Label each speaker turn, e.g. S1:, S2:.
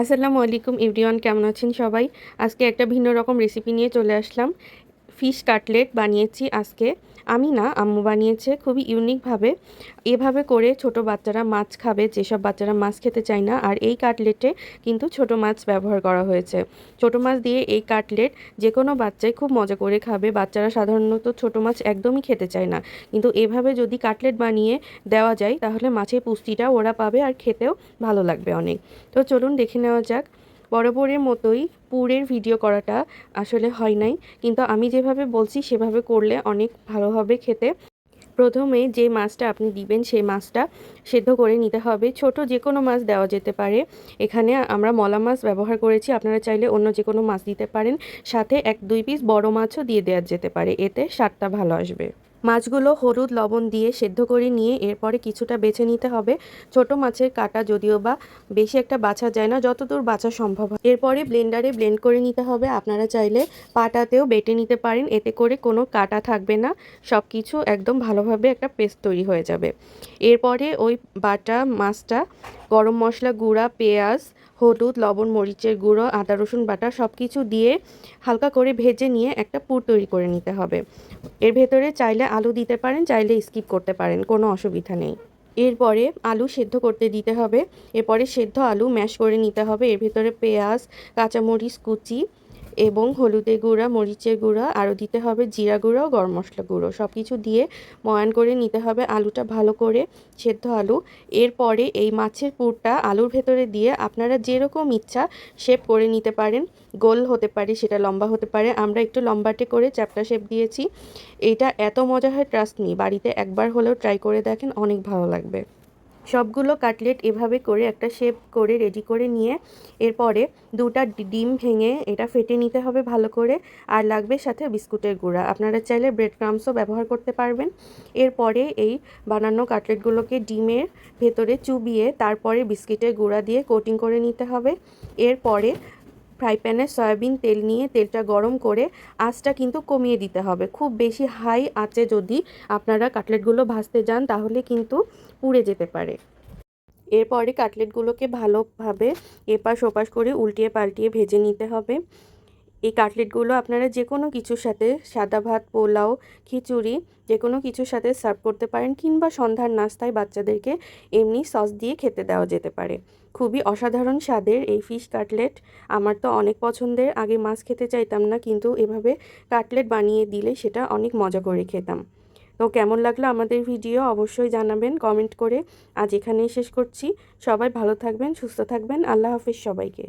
S1: আসসালামু আলাইকুম এভরিওয়ান, কেমন আছেন সবাই? আজকে একটা ভিন্ন রকম রেসিপি নিয়ে চলে আসলাম। ফিশ কাটলেট বানিয়েছি আজকে। আমি না, আম্মু বানিয়েছে খুবই ইউনিকভাবে এভাবে করে ছোট বাচ্চারা মাছ খাবে, যেসব বাচ্চারা মাছ খেতে চায় না, আর এই কাটলেটে কিন্তু ছোট মাছ ব্যবহার করা হয়েছে। ছোট মাছ দিয়ে এই কাটলেট যে কোনো বাচ্চাই খুব মজা করে খাবে। বাচ্চারা সাধারণত ছোট মাছ একদমই খেতে চায় না। কিন্তু এভাবে যদি কাটলেট বানিয়ে দেওয়া যায়, তাহলে মাছের পুষ্টিটা ওরা পাবে আর খেতেও ভালো লাগবে অনেক। তো চলুন দেখে নেওয়া যাক। বরাবরের মতোই পুরের ভিডিও করাটা আসলে হয় নাই। কিন্তু আমি যেভাবে বলছি, সেভাবে করলে অনেক ভালো হবে খেতে। প্রথমে যে মাছটা আপনি দিবেন, সেই মাছটা সেদ্ধ করে নিতে হবে। ছোট যে কোনো মাছ দেওয়া যেতে পারে। এখানে আমরা মলা মাছ ব্যবহার করেছি। আপনারা চাইলে অন্য যে কোনো মাছ দিতে পারেন। সাথে এক দুই পিস বড় মাছও দিয়ে দেওয়া যেতে পারে। এতে স্বাদটা ভালো আসবে। মাছগুলো হলুদ লবণ দিয়ে সেদ্ধ করে নিয়ে এরপরে কিছুটা বেছে নিতে হবে। ছোট মাছের কাটা যদিও বা বেশি একটা বাছা যায় না, যতদূর বাছা সম্ভব হয়। এরপরে ব্লেন্ডারে ব্লেন্ড করে নিতে হবে। আপনারা চাইলে পাটাতেও বেটে নিতে পারেন, এতে করে কোনো কাটা থাকবে না। সব কিছু একদম ভালোভাবে একটা পেস্ট তৈরি হয়ে যাবে। এরপরে ওই বাটা মাছটা, গরম মশলা, গুঁড়া, পেঁয়াজ হলুদ, লবণ, মরিচের গুঁড়ো, আদা, রসুন বাটা সব কিছু দিয়ে হালকা করে ভেজে নিয়ে একটা পুর তৈরি করে নিতে হবে। এর ভেতরে চাইলে আলু দিতে পারেন, চাইলে স্কিপ করতে পারেন, কোনো অসুবিধা নেই। এরপরে আলু সেদ্ধ করতে দিতে হবে। এরপরে সেদ্ধ আলু ম্যাশ করে নিতে হবে। এর ভেতরে পেঁয়াজ, কাঁচামরিচ, কুচি এবং হলুদের গুঁড়া, মরিচের গুঁড়া, আরও দিতে হবে জিরা গুঁড়ো গরম মশলা গুঁড়ো। সব কিছু দিয়ে ময়ান করে নিতে হবে আলুটা ভালো করে সেদ্ধ আলু। এরপরে এই মাছের পুরটা আলুর ভেতরে দিয়ে আপনারা যেরকম ইচ্ছা শেপ করে নিতে পারেন। গোল হতে পারে, সেটা লম্বা হতে পারে। আমরা একটু লম্বাটে করে চ্যাপটা শেপ দিয়েছি। এটা এত মজা হয় ট্রাস্ট নি বাড়িতে একবার হলেও ট্রাই করে দেখেন, অনেক ভালো লাগবে। সবগুলো কাটলেট এভাবে করে একটা শেপ করে রেডি করে নিয়ে এরপরে দুটা ডিম ভেঙে এটা ফেটে নিতে হবে ভালো করে। আর লাগবে সাথে বিস্কুটের গুঁড়া। আপনারা চাইলে ব্রেড ক্রামসও ব্যবহার করতে পারবেন। এরপরে এই বানানো কাটলেটগুলোকে ডিমের ভেতরে চুবিয়ে তারপরে বিস্কিটের গুঁড়া দিয়ে কোটিং করে নিতে হবে। এরপরে ফ্রাই প্যানে সয়াবিন তেল নিয়ে তেলটা গরম করে আঁচটা কিন্তু কমিয়ে দিতে হবে। খুব বেশি হাই আঁচে যদি আপনারা কাটলেটগুলো ভাজতে যান, তাহলে কিন্তু পুড়ে যেতে পারে। এরপরে কাটলেটগুলোকে ভালোভাবে এপাশ ওপাশ করে উল্টিয়ে পাল্টিয়ে ভেজে নিতে হবে। এই কাটলেটগুলো আপনারা যে কোনো কিছুর সাথে সাদা ভাত, পোলাও, খিচুড়ি যে কোনো কিছুর সাথে সার্ভ করতে পারেন কিংবা সন্ধ্যার নাস্তায় বাচ্চাদেরকে এমনি সস দিয়ে খেতে দেওয়া যেতে পারে। খুবই অসাধারণ স্বাদের এই ফিশ কাটলেট। আমার তো অনেক পছন্দের, আগে মাছ খেতে চাইতাম না কিন্তু এভাবে কাটলেট বানিয়ে দিলে সেটা অনেক মজা করে খেতাম। তো কেমন লাগল আমাদের ভিডিও অবশ্যই জানাবেন, কমেন্ট করে। আজ এখানেই শেষ করছি। সবাই ভালো থাকবেন, সুস্থ থাকবেন। আল্লাহ হাফিজ সবাইকে।